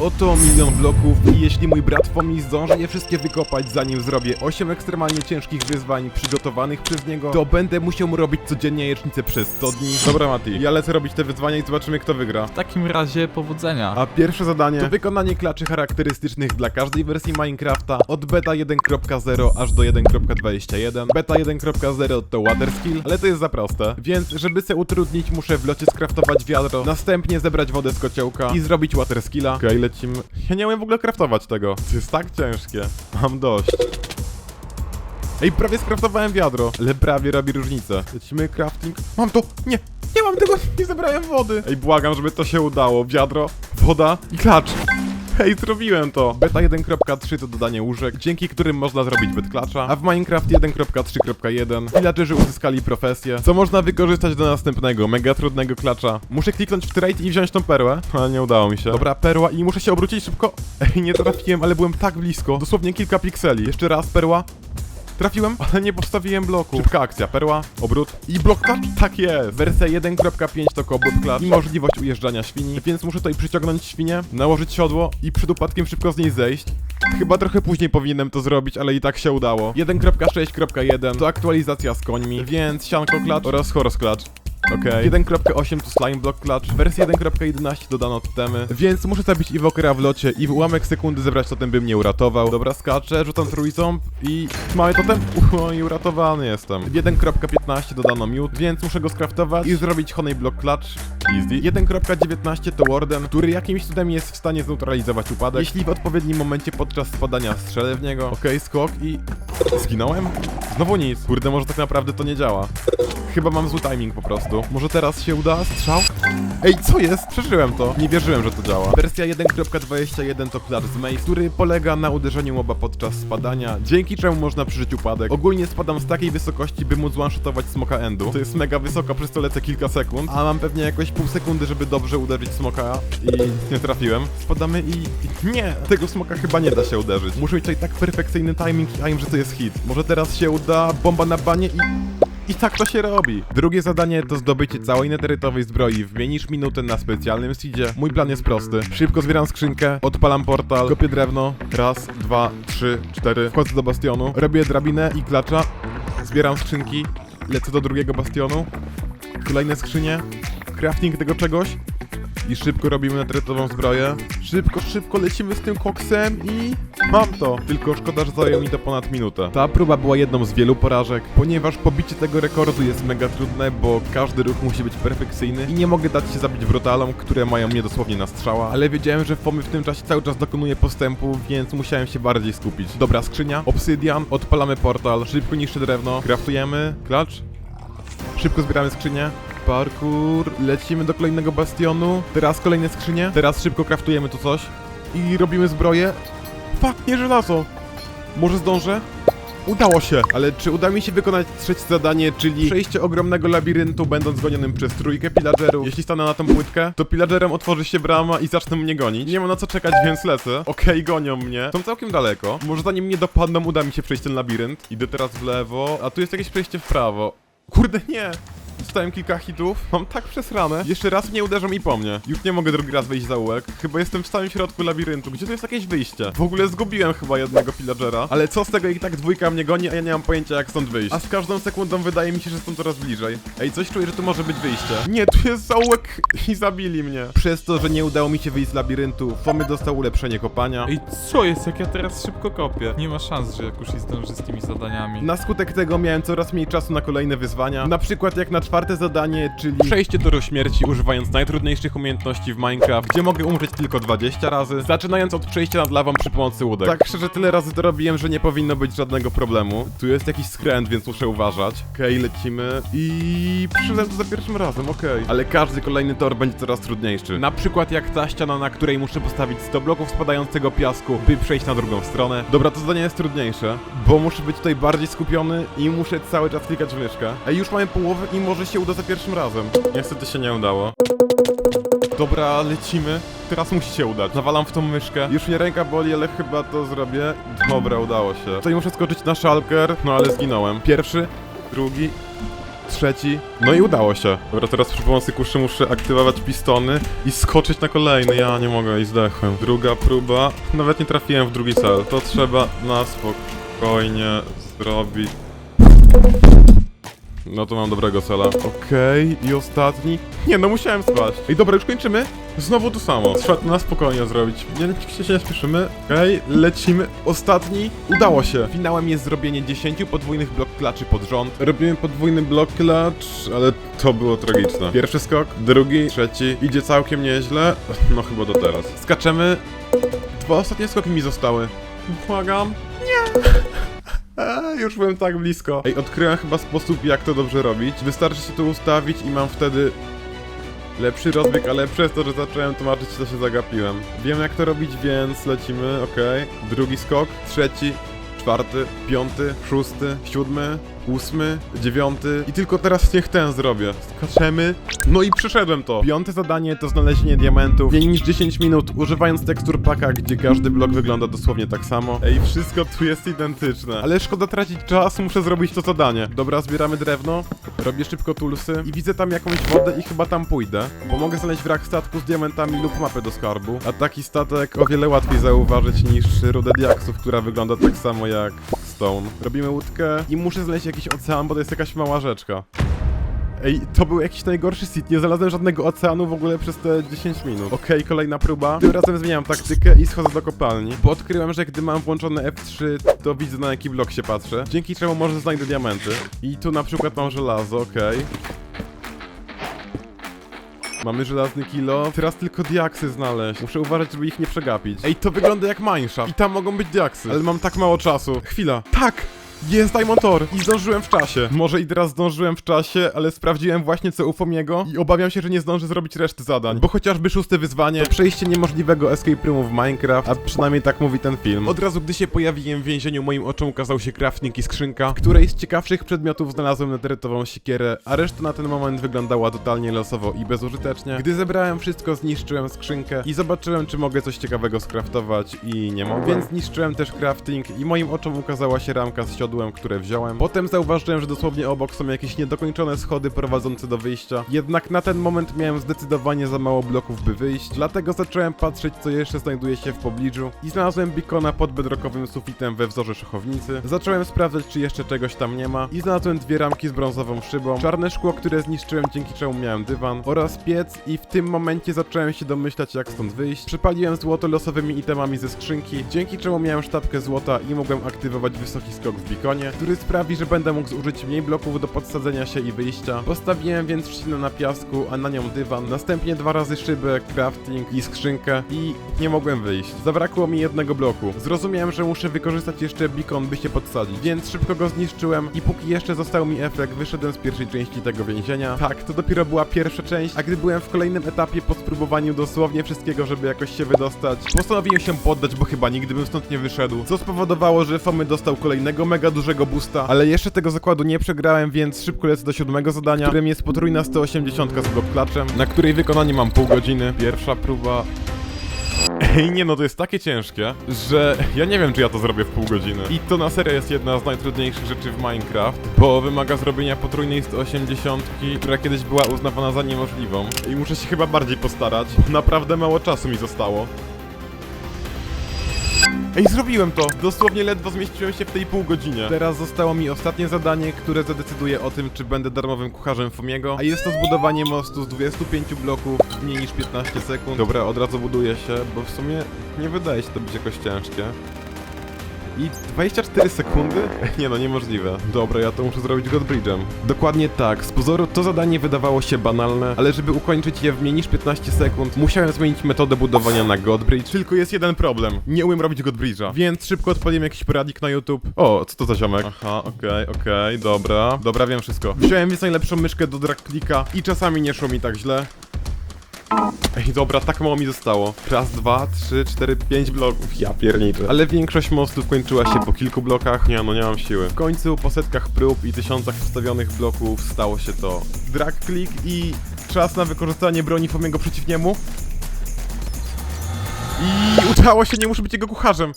Oto milion bloków i jeśli mój brat Fomi zdąży je wszystkie wykopać zanim zrobię 8 ekstremalnie ciężkich wyzwań przygotowanych przez niego, to będę musiał mu robić codziennie jajecznicę przez 100 dni. Dobra Mati, ja lecę robić te wyzwania i zobaczymy kto wygra. W takim razie powodzenia. A pierwsze zadanie to wykonanie klaczy charakterystycznych dla każdej wersji Minecrafta od beta 1.0 aż do 1.21. Beta 1.0 to water skill, ale to jest za proste. Więc żeby se utrudnić muszę w locie skraftować wiadro, następnie zebrać wodę z kociołka i zrobić water skilla. Okej, lecimy. Ja nie umiem w ogóle kraftować tego. To jest tak ciężkie. Mam dość. Ej, prawie skraftowałem wiadro, ale prawie robi różnicę. Lecimy crafting. Mam to! Nie! Nie mam tego! Nie zebrałem wody! Ej, błagam, żeby to się udało. Wiadro, woda i klacz. Hej, zrobiłem to! Beta 1.3 to dodanie łóżek, dzięki którym można zrobić bed klacza, a w Minecraft 1.3.1 villagerzy uzyskali profesję, co można wykorzystać do następnego, mega trudnego klacza. Muszę kliknąć w trade i wziąć tą perłę, ale nie udało mi się. Dobra, perła i muszę się obrócić szybko. Ej, nie trafiłem, ale byłem tak blisko. Dosłownie kilka pikseli. Jeszcze raz, perła. Trafiłem, ale nie postawiłem bloku. Szybka akcja, perła, obrót i blok klacz. Tak jest. Wersja 1.5 to kobot klacz i możliwość ujeżdżania świni, więc muszę tutaj przyciągnąć świnię, nałożyć siodło i przed upadkiem szybko z niej zejść. Chyba trochę później powinienem to zrobić, ale i tak się udało. 1.6.1 to aktualizacja z końmi, więc sianko klacz oraz horse klacz. Okej. 1.8 to Slime Block Clutch. W wersji 1.11 dodano totemy, więc muszę zabić Evokera w locie i w ułamek sekundy zebrać totem, by mnie uratował. Dobra, skaczę, rzucam trójząb i mamy totem. Uho, i uratowany jestem. W 1.15 dodano Mute, więc muszę go skraftować i zrobić Honey Block Clutch. Easy. 1.19 to Warden, który jakimś cudem jest w stanie zneutralizować upadek, jeśli w odpowiednim momencie podczas spadania strzelę w niego. Okej, skok i... Zginąłem? Znowu nic. Kurde, może tak naprawdę to nie działa. Chyba mam zły timing po prostu. Może teraz się uda? Strzał? Ej, co jest? Przeżyłem to. Nie wierzyłem, że to działa. Wersja 1.21 to Clash z Maze, który polega na uderzeniu moba podczas spadania, dzięki czemu można przeżyć upadek. Ogólnie spadam z takiej wysokości, by móc one-shotować smoka endu. To jest mega wysoko, przez to lecę kilka sekund, a mam pewnie jakoś pół sekundy, żeby dobrze uderzyć smoka i nie trafiłem. Spadamy i... i nie! Tego smoka chyba nie da się uderzyć. Muszę mieć tutaj tak perfekcyjny timing, a im, że to jest hit. Może teraz się uda, bomba na banie i... I tak to się robi. Drugie zadanie to zdobycie całej neterytowej zbroi w mniej niż minutę na specjalnym seedzie. Mój plan jest prosty. Szybko zbieram skrzynkę, odpalam portal, kopię drewno. Raz, dwa, trzy, cztery. Wchodzę do bastionu, robię drabinę i klacza. Zbieram skrzynki, lecę do drugiego bastionu. Kolejne skrzynie, crafting tego czegoś. I szybko robimy netretową zbroję. Szybko, szybko lecimy z tym koksem i... Mam to! Tylko szkoda, że zajęło mi to ponad minutę. Ta próba była jedną z wielu porażek, ponieważ pobicie tego rekordu jest mega trudne, bo każdy ruch musi być perfekcyjny i nie mogę dać się zabić brutalom, które mają mnie dosłownie na strzała, ale wiedziałem, że Fomy w tym czasie cały czas dokonuje postępu, więc musiałem się bardziej skupić. Dobra, skrzynia, obsydian, odpalamy portal, szybko niszczy drewno, craftujemy, klacz, Szybko zbieramy skrzynię. Parkour. Lecimy do kolejnego bastionu. Teraz kolejne skrzynie. Teraz szybko kraftujemy to coś. I robimy zbroję. Fuck, nie żelazo. Może zdążę? Udało się, ale czy uda mi się wykonać trzecie zadanie, czyli przejście ogromnego labiryntu, będąc gonionym przez trójkę pillagerów? Jeśli stanę na tą płytkę, to pillagerem otworzy się brama i zaczną mnie gonić. Nie ma na co czekać, więc lecę. Okej, gonią mnie. Są całkiem daleko. Może zanim mnie dopadną, uda mi się przejść ten labirynt. Idę teraz w lewo, a tu jest jakieś przejście w prawo. Kurde, nie! Dostałem kilka hitów, mam tak przesrane. Jeszcze raz nie uderzą i po mnie. Już nie mogę drugi raz wejść za ułek. Chyba jestem w samym środku labiryntu. Gdzie tu jest jakieś wyjście? W ogóle zgubiłem chyba jednego pillagera. Ale co z tego, i tak dwójka mnie goni, a ja nie mam pojęcia jak stąd wyjść. A z każdą sekundą wydaje mi się, że są coraz bliżej. Ej, coś czuję, że tu może być wyjście. Nie, tu jest zaułek i zabili mnie. Przez to, że nie udało mi się wyjść z labiryntu, Fomy dostał ulepszenie kopania. Ej, co jest, jak ja teraz szybko kopię? Nie ma szans, że jakoś zdąży z tymi zadaniami. Na skutek tego miałem coraz mniej czasu na kolejne wyzwania. Na przykład jak na czwarte zadanie, czyli przejście toru śmierci używając najtrudniejszych umiejętności w Minecraft, gdzie mogę umrzeć tylko 20 razy, zaczynając od przejścia nad lawą przy pomocy łódek. Tak szczerze tyle razy to robiłem, że nie powinno być żadnego problemu. Tu jest jakiś skręt, więc muszę uważać. Okej, lecimy i przyszedłem to za pierwszym razem, okej. Ale każdy kolejny tor będzie coraz trudniejszy. Na przykład jak ta ściana, na której muszę postawić 100 bloków spadającego piasku, by przejść na drugą stronę. Dobra, to zadanie jest trudniejsze, bo muszę być tutaj bardziej skupiony i muszę cały czas klikać w myszkę. Ej, już mamy połowę i może się uda za pierwszym razem. Niestety się nie udało. Dobra, lecimy. Teraz musi się udać. Nawalam w tą myszkę. Już mnie ręka boli, ale chyba to zrobię. Dobra, udało się. Tutaj muszę skoczyć na szalker, no ale zginąłem. Pierwszy, drugi, trzeci. No i udało się. Dobra, teraz przy pomocy kuszy muszę aktywować pistony i skoczyć na kolejny. Ja nie mogę i zdechłem. Druga próba. Nawet nie trafiłem w drugi cel. To trzeba na spokojnie zrobić. No to mam dobrego cela. Okej, i ostatni. Nie, no musiałem spaść. Ej, dobra, już kończymy. Znowu to samo. Trzeba to na spokojnie zrobić. Nie, nie, się nie spieszymy. Okej, lecimy. Ostatni. Udało się. Finałem jest zrobienie 10 podwójnych blok klaczy pod rząd. Robimy podwójny blok klacz, ale to było tragiczne. Pierwszy skok, drugi, trzeci. Idzie całkiem nieźle. No chyba do teraz. Skaczemy. Dwa ostatnie skoki mi zostały. Błagam. Eee, już byłem tak blisko. Ej, odkryłem chyba sposób, jak to dobrze robić. Wystarczy się to ustawić i mam wtedy lepszy rozbieg, ale przez to, że zacząłem tłumaczyć, to się zagapiłem. Wiem, jak to robić, więc lecimy, okej. Drugi skok, trzeci, czwarty, piąty, szósty, siódmy, ósmy, dziewiąty i tylko teraz niech ten zrobię. Skaczemy. No i przeszedłem to. Piąte zadanie to znalezienie diamentów. Mniej niż 10 minut, używając tekstur paka, gdzie każdy blok wygląda dosłownie tak samo. Ej, wszystko tu jest identyczne. Ale szkoda tracić czas, muszę zrobić to zadanie. Dobra, zbieramy drewno, robię szybko tulsy i widzę tam jakąś wodę i chyba tam pójdę. Bo mogę znaleźć wrak statku z diamentami lub mapę do skarbu. A taki statek o wiele łatwiej zauważyć niż rudę diaksów, która wygląda tak samo jak stone. Robimy łódkę i muszę znaleźć jakiś ocean, bo to jest jakaś mała rzeczka. Ej, to był jakiś najgorszy sit. Nie znalazłem żadnego oceanu w ogóle przez te 10 minut. Okej, kolejna próba. Tym razem zmieniam taktykę i schodzę do kopalni. Bo odkryłem, że gdy mam włączone F3, to widzę na jaki blok się patrzę. Dzięki czemu może znajdę diamenty. I tu na przykład mam żelazo, okej. Mamy żelazny kilo. Teraz tylko diaksy znaleźć. Muszę uważać, żeby ich nie przegapić. Ej, to wygląda jak mineshaft. I tam mogą być diaksy. Ale mam tak mało czasu. Chwila. Tak! Jest Diamond Ore i zdążyłem w czasie. Może i teraz zdążyłem w czasie, ale sprawdziłem właśnie co u Fomiego i obawiam się, że nie zdążę zrobić reszty zadań. Bo chociażby szóste wyzwanie, to przejście niemożliwego escape roomu w Minecraft, a przynajmniej tak mówi ten film. Od razu gdy się pojawiłem w więzieniu, moim oczom ukazał się crafting i skrzynka, której z ciekawszych przedmiotów znalazłem neterytową siekierę, a reszta na ten moment wyglądała totalnie losowo i bezużytecznie. Gdy zebrałem wszystko, zniszczyłem skrzynkę i zobaczyłem, czy mogę coś ciekawego skraftować i nie mogłem. Więc zniszczyłem też crafting i moim oczom ukazała się ramka z siodłem, które wziąłem. Potem zauważyłem, że dosłownie obok są jakieś niedokończone schody prowadzące do wyjścia. Jednak na ten moment miałem zdecydowanie za mało bloków, by wyjść, dlatego zacząłem patrzeć, co jeszcze znajduje się w pobliżu i znalazłem beacona pod bedrockowym sufitem we wzorze szachownicy. Zacząłem sprawdzać, czy jeszcze czegoś tam nie ma i znalazłem dwie ramki z brązową szybą, czarne szkło, które zniszczyłem, dzięki czemu miałem dywan oraz piec i w tym momencie zacząłem się domyślać, jak stąd wyjść. Przypaliłem złoto losowymi itemami ze skrzynki, dzięki czemu miałem sztabkę złota i mogłem aktywować wysoki skok w beaconie, który sprawi, że będę mógł zużyć mniej bloków do podsadzenia się i wyjścia. Postawiłem więc trzcinę na piasku, a na nią dywan, następnie dwa razy szybę, crafting i skrzynkę i nie mogłem wyjść. Zabrakło mi jednego bloku. Zrozumiałem, że muszę wykorzystać jeszcze beacon, by się podsadzić, więc szybko go zniszczyłem i póki jeszcze został mi efekt, wyszedłem z pierwszej części tego więzienia. Tak, to dopiero była pierwsza część, a gdy byłem w kolejnym etapie po spróbowaniu dosłownie wszystkiego, żeby jakoś się wydostać, postanowiłem się poddać, bo chyba nigdy bym stąd nie wyszedł, co spowodowało, że Fomy dostał kolejnego mega dużego boosta, ale jeszcze tego zakładu nie przegrałem, więc szybko lecę do siódmego zadania, którym jest potrójna 180 z blok klaczem, na której wykonanie mam pół godziny. Pierwsza próba, Ej, nie no, to jest takie ciężkie, że ja nie wiem, czy ja to zrobię w pół godziny. I to na serio jest jedna z najtrudniejszych rzeczy w Minecraft, bo wymaga zrobienia potrójnej 180, która kiedyś była uznawana za niemożliwą. I muszę się chyba bardziej postarać, bo naprawdę mało czasu mi zostało. Ej, zrobiłem to! Dosłownie ledwo zmieściłem się w tej pół godzinie. Teraz zostało mi ostatnie zadanie, które zadecyduje o tym, czy będę darmowym kucharzem Fumiego, a jest to zbudowanie mostu z 25 bloków w mniej niż 15 sekund. Dobra, od razu buduję się, bo w sumie nie wydaje się to być jakoś ciężkie. I 24 sekundy? Nie no, niemożliwe. Dobra, ja to muszę zrobić Godbridge'em. Dokładnie tak, z pozoru to zadanie wydawało się banalne, ale żeby ukończyć je w mniej niż 15 sekund, musiałem zmienić metodę budowania na Godbridge. Tylko jest jeden problem, nie umiem robić Godbridge'a, więc szybko odpaliłem jakiś poradnik na YouTube. O, co to za ziomek? Aha, okej, okej, dobra. Dobra, wiem wszystko. Wziąłem więc najlepszą myszkę do drag i czasami nie szło mi tak źle. Ej, dobra, tak mało mi zostało. Raz, dwa, trzy, cztery, pięć bloków. Ja pierniczę. Ale większość mostów kończyła się po kilku blokach. Nie no, nie mam siły. W końcu, po setkach prób i tysiącach postawionych bloków, stało się to. Drag click i czas na wykorzystanie broni Fomiego przeciw niemu. I udało się, nie muszę być jego kucharzem.